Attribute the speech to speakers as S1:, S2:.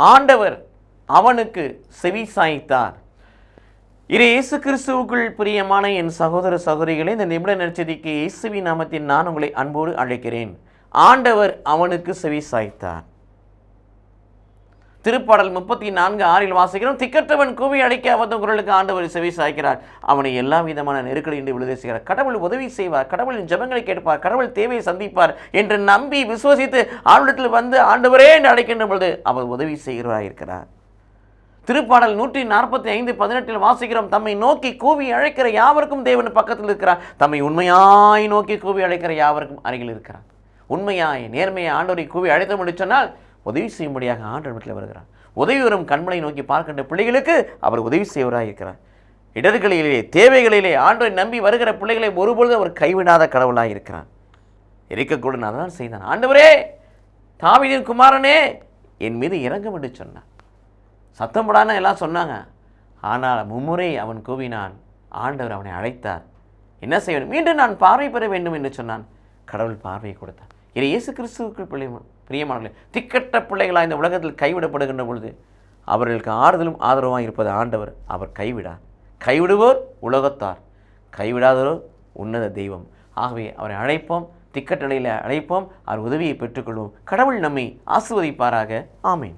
S1: ஆண்டவர் அவனுக்கு செவி சாய்த்தார். இரு இயேசு கிறிஸ்துவுக்குள் பிரியமான என் சகோதர சகோதரிகளே இந்த நிமிட நற்செய்திக்கு இயேசுவி நாமத்தில் நான் உங்களை அன்போடு அழைக்கிறேன். ஆண்டவர் அவனுக்கு செவி சாய்த்தார். திருப்பாடல் முப்பத்தி நான்கு ஆறில் வாசிக்கிறோம் திக்கற்றவன் கூவி அழைக்க அவதம் குரலுக்கு ஆண்டவர் செவி சாய்க்கிறார். அவனை எல்லா விதமான நெருக்கடியின்றி விடுதலை செய்கிறார். கடவுள் உதவி செய்வார் கடவுளின் ஜபங்களை கேட்பார் கடவுள் தேவையை சந்திப்பார் என்று நம்பி விசுவசித்து ஆண்டத்தில் வந்து ஆண்டவரே என்று அழைக்கின்ற பொழுது அவர் உதவி செய்கிறவராக இருக்கிறார் திருப்பாடல் நூற்றி நாற்பத்தி ஐந்து பதினெட்டில் வாசிக்கிறோம் தம்மை நோக்கி கூவி அழைக்கிற யாவருக்கும் தேவன் பக்கத்தில் இருக்கிறார். தம்மை உண்மையாய் நோக்கி கூவி அழைக்கிற யாவருக்கும் அருகில் இருக்கிறார். உண்மையாய் நேர்மையை ஆண்டவரை கூவி அழைத்த என்று உதவி செய்யும்படியாக ஆண்டவர் வீட்டில் வருகிறார். உதவி வரும் கண்மனை நோக்கி பார்க்கின்ற பிள்ளைகளுக்கு அவர் உதவி செய்வராக இருக்கிறார். இடர்களிலே தேவைகளிலே ஆண்டை நம்பி வருகிற பிள்ளைகளை ஒருபொழுது அவர் கைவிடாத கடவுளாக இருக்கிறார். இருக்கக்கூட நான் தான் செய்தான். ஆண்டவரே தாவிதின் குமாரனே என் மீது இறங்கும் என்று சொன்னான் சத்தம் போடான்னு எல்லாம் சொன்னாங்க. ஆனால் மும்முறை அவன் கூவினான். ஆண்டவர் அவனை அழைத்தார். என்ன செய்ய வேண்டும்? மீண்டும் நான் பார்வை பெற வேண்டும் என்று சொன்னான். கடவுள் பார்வையை கொடுத்தான் இது இயேசு கிறிஸ்துவுக்கு பிள்ளை பிரியமானே திக்கட்ட பிள்ளைகளாக இந்த உலகத்தில் கைவிடப்படுகின்ற பொழுது அவர்களுக்கு ஆறுதலும் ஆதரவாக இருப்பது ஆண்டவர். அவர் கைவிடார் கைவிடுவோர் உலகத்தார். கைவிடாதவரோ உன்னத தெய்வம். ஆகவே அவரை அழைப்போம் திக்கட்ட நிலையில் அழைப்போம். அவர் உதவியை பெற்றுக்கொள்வோம். கடவுள் நம்மை ஆசிர்வதிப்பாராக. ஆமீன்.